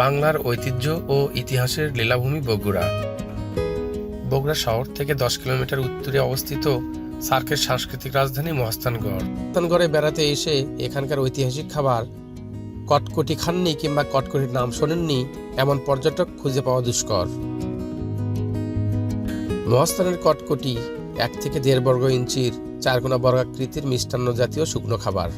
বাংলার ঐতিহ্য ও ইতিহাসের লীলাভূমি বগুড়া। বগুড়া শহর থেকে দশ কিলোমিটার উত্তরে অবস্থিত সার্কের সাংস্কৃতিক রাজধানী মহাস্থানগড়। মহাস্থানগড়ে বেড়াতে এসে এখানকার ঐতিহাসিক খাবার, কটকটি খাননি কিংবা কটকটির নাম শোনেননি, এমন পর্যটক খুঁজে পাওয়া দুষ্কর। মহাস্থানের কটকটি এক থেকে দেড় বর্গ ইঞ্চির চারগুণা বর্গাকৃতির মিষ্টান্ন জাতীয় শুকনো খাবার।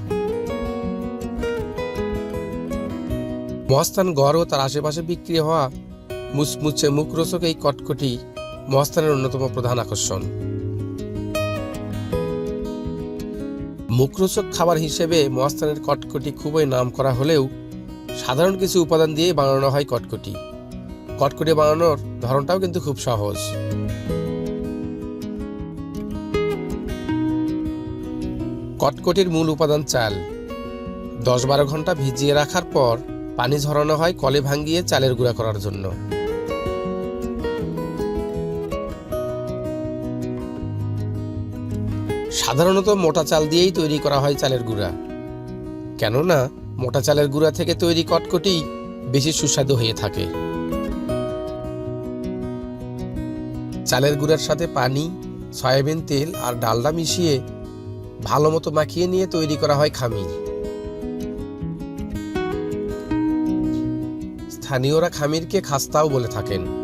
মহাস্থান গড় ও তার আশেপাশে বিক্রি হওয়া মুচমুচে মুখরোচক এই কটকটি মহাস্থানের অন্যতম প্রধান আকর্ষণ। মুখরোচক খাবার হিসেবে মহাস্থানের কটকটি খুবই নাম করা হলেও সাধারণ কিছু উপাদান দিয়ে বানানো হয় কটকটি। কটকটি বানানোর ধরনটাও কিন্তু খুব সহজ। কটকটির মূল উপাদান চাল। দশ বারো ঘণ্টা ভিজিয়ে রাখার পর পানি ঝরানো হয় কলে ভাঙ্গিয়ে চালের গুঁড়া করার জন্য। সাধারণত মোটা চাল দিয়েই তৈরি করা হয় চালের গুঁড়া। কেননা, মোটা চালের গুঁড়া থেকে তৈরি কটকটি বেশি সুস্বাদু হয়ে থাকে। চালের গুঁড়ার সাথে পানি, সয়াবিন তেল আর ডালডা মিশিয়ে ভালো মতো মাখিয়ে নিয়ে তৈরি করা হয় খামির। স্থানীয়রা খামিরকে খাস্তাও বলে থাকেন।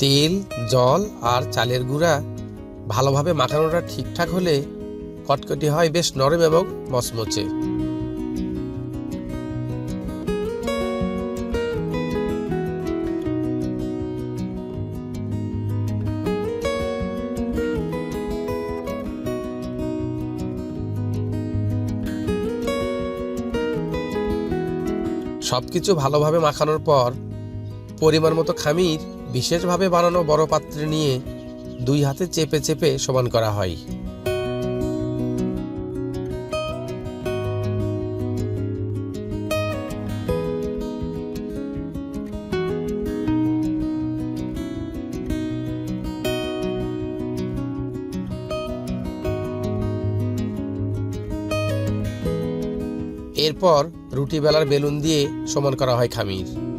তেল, জল আর চালের গুঁড়া ভালোভাবে মাখানোটা ঠিকঠাক হলে কটকটি হয় বেশ নরম এবং মচমচে। সবকিছু ভালোভাবে মাখানোর পর পরিমাণ মতো খামির বিশেষভাবে বানানো বড় পাত্রে নিয়ে দুই হাতে চেপে চেপে সমান করা হয়। এরপর রুটি বেলার বেলুন দিয়ে সমান করা হয় খামির।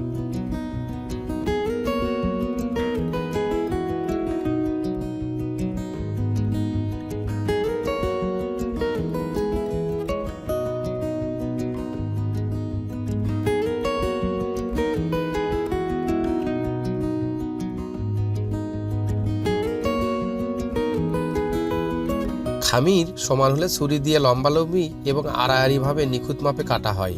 খামির সমান হলে ছুরি দিয়ে লম্বালম্বি এবং আড়াআড়িভাবে নিখুঁত মাপে কাটা হয়।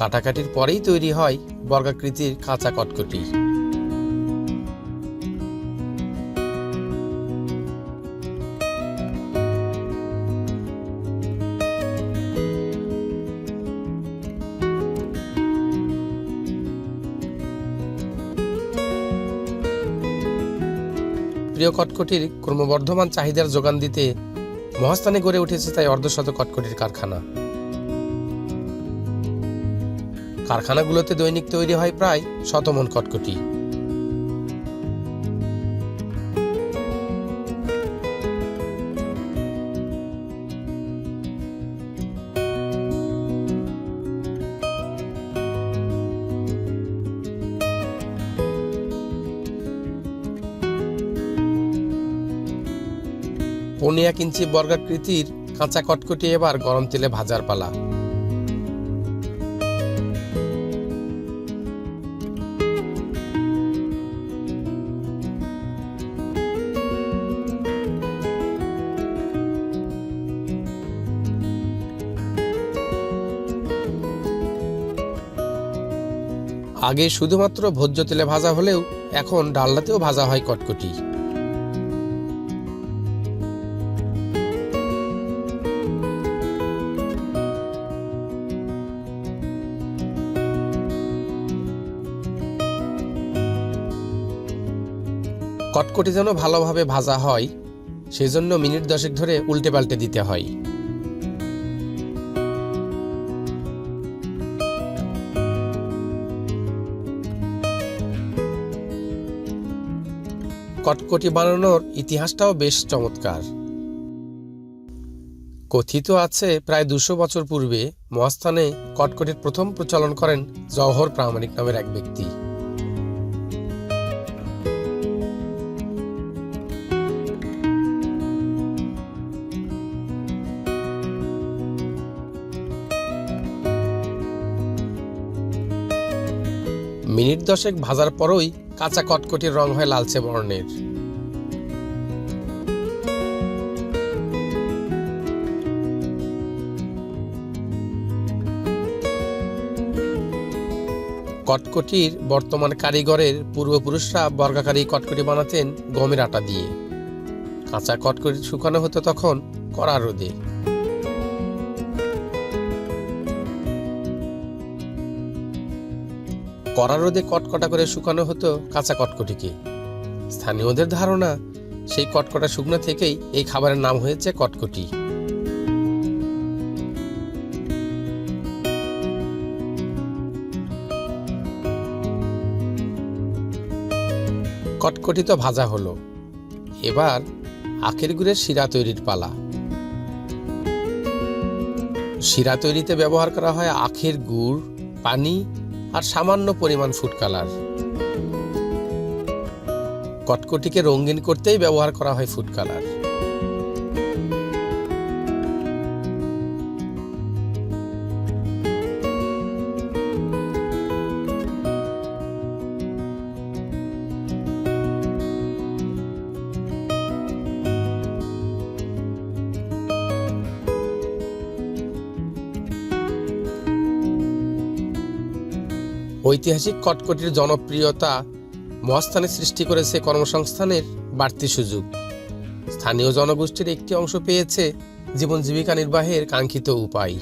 কাটাকাটির পরেই তৈরি হয় বর্গাকৃতির কাঁচা কটকটি। প্রিয় কটকটির ক্রমবর্ধমান চাহিদার যোগান দিতে মহাস্থানে গড়ে উঠেছে তাই অর্ধশত কটকটির কারখানা। কারখানাগুলোতে দৈনিক তৈরি হয় প্রায় শতমন কটকটি। পৌনে এক ইঞ্চি বর্গাকৃতির কাঁচা কটকটি এবার গরম তেলে ভাজার পালা। আগে শুধুমাত্র ভোজ্য তেলে ভাজা হলেও এখন ডালনাতেও ভাজা হয় কটকটি। কটকটি যেন ভালোভাবে ভাজা হয়, সেজন্য মিনিট দশেক ধরে উল্টে পাল্টে দিতে হয়। কটকটি বানানোর ইতিহাসটাও বেশ চমৎকার। কথিত আছে, প্রায় দুশো বছর পূর্বে মহাস্থানে কটকটির প্রথম প্রচলন করেন জওহর প্রামাণিক নামের এক ব্যক্তি। মিনিট দশেক ভাজার পরই কাঁচা কটকটির রং হয় লালচে বর্ণের। কটকটির বর্তমান কারিগরের পূর্বপুরুষরা বর্গাকারী কটকটি বানাতেন গমের আটা দিয়ে। কাঁচা কটকটি শুকানো হতো তখন কড়া রোদে। কড়া রোদে কটকটা করে শুকানো হতো কাঁচা কটকটিকে। স্থানীয়দের ধারণা, সেই কটকটা শুকনো থেকেই এই খাবারের নাম হয়েছে কটকটি। কটকটি তো ভাজা হলো। এবার আখের গুড়ের শিরা তৈরির পালা। শিরা তৈরিতে ব্যবহার করা হয় আখের গুড়, পানি আর সামান্য পরিমাণ ফুড কালার কটকটিকে রঙিন করতেই ব্যবহার করা হয় ফুড কালার ঐতিহাসিক কটকটির জনপ্রিয়তা মহাস্থানে সৃষ্টি করেছে কর্মসংস্থানের বাড়তি সুযোগ। স্থানীয় জনগোষ্ঠীর একটি অংশ পেয়েছে জীবন জীবিকা নির্বাহের কাঙ্ক্ষিত উপায়।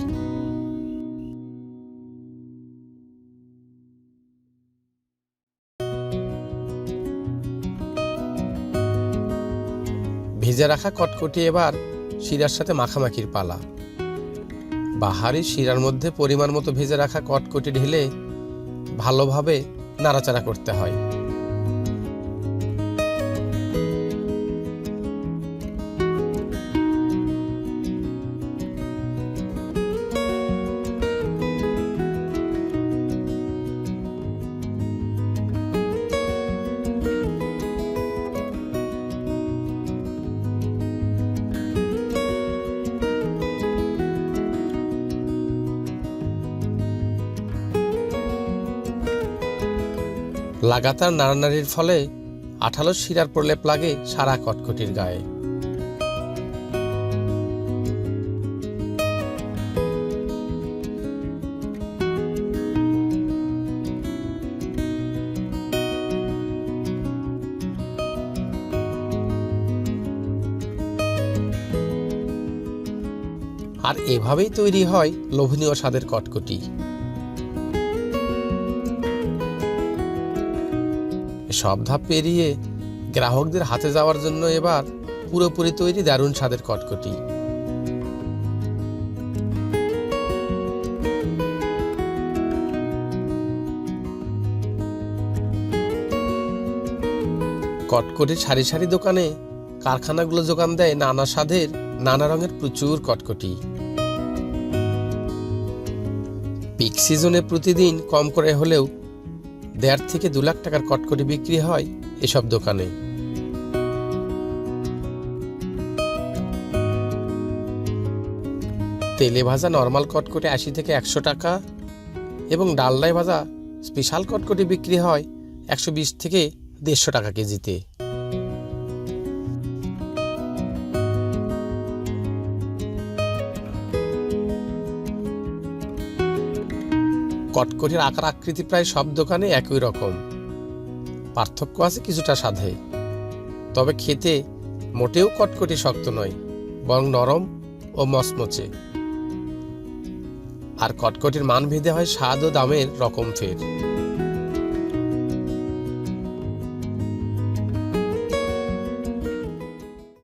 ভেজে রাখা কটকটি এবার শিরার সাথে মাখামাখির পালা। বাহারি শিরার মধ্যে পরিমাণ মতো ভেজে রাখা কটকটি ঢেলে ভালোভাবে নাড়াচাড়া করতে হয়। লাগাতার নাড়ানাড়ির ফলে আঠালো শিরার প্রলেপ লাগে সারা কটকটির গায়ে। আর এভাবেই তৈরি হয় লোভনীয় স্বাদের কটকটি। সব ধাপ পেরিয়ে গ্রাহকদের হাতে যাওয়ার জন্য এবার পুরোপুরি তৈরি দারুণ স্বাদের কটকটি। কটকটির সারি সারি দোকানে কারখানাগুলো যোগান দেয় নানা স্বাদের, নানা রঙের প্রচুর কটকটি। পিক সিজনে প্রতিদিন কম করে হলেও দেড় থেকে দু লাখ টাকার কটকটি বিক্রি হয় এসব দোকানে। তেলে ভাজা নর্মাল কটকটি আশি থেকে একশো টাকা এবং ডালনায় ভাজা স্পেশাল কটকটি বিক্রি হয় একশো বিশ থেকে দেড়শো টাকা কেজিতে। কটকটির আকার আকৃতি প্রায় সব দোকানে একই রকম। পার্থক্য আছে কিছুটা স্বাদে তবে খেতে মোটেও কটকটি শক্ত নয়, বরং নরম ও মচমচে। আর কটকটির মান ভেদে হয় স্বাদ ও দামের রকম ফের।